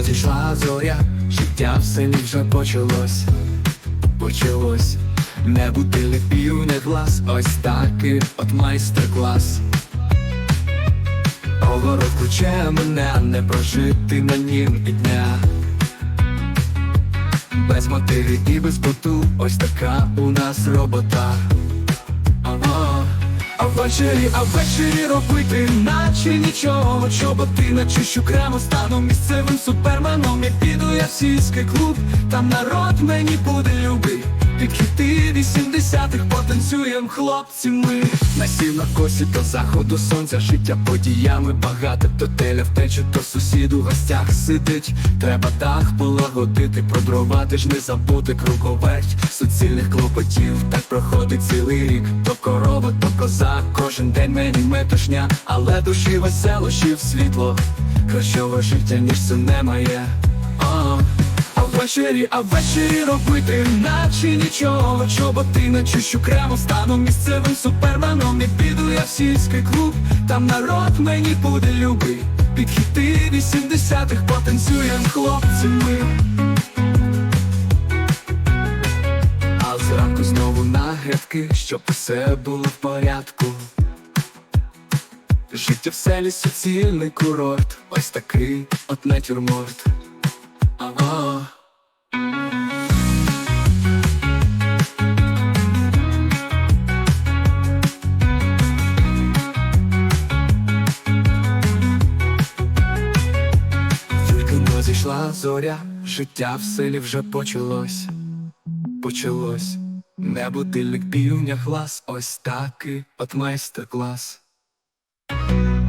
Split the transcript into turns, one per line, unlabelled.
но зійшла зоря, життя в селі вже почалось, почалось. Не будили пів, не глас, ось такий от майстер-клас. Огород ключе мене, не прожити на нім і дня. Без мотиви і без поту, ось така у нас робота. Ввечері, а ввечері робити, наче нічого, чоботи начищу кремо стану місцевим суперменом. І піду я в сільський клуб, там народ мені буде любий. Під хіти 80-х потанцюєм хлопці ми. Насів на косі до заходу сонця, життя подіями багато То теля втече, то сусід у гостях сидить. Треба дах полагодити, про дрова ти ж не забути круговерть. Суцільних клопотів, так проходить цілий рік. То корова, то коза, кожен день мені метушня Але душі веселощів світло. Кращого життя, ніж це немає О, а ввечері, а ввечері робити, наче нічого, чоботи начищу кремо стану місцевим суперменом. І піду я в сільський клуб, там народ мені буде любий. Під хіти 80-х потанцюєм хлопці ми А зранку знову нагрядки, щоб усе було в порядку Життя в селі суцільний курорт, ось такий от натюрморт. Ага. Тільки но зійшла зоря, життя в селі вже почалось, почалось. Не будильник півня глас, ось такий от майстер-клас.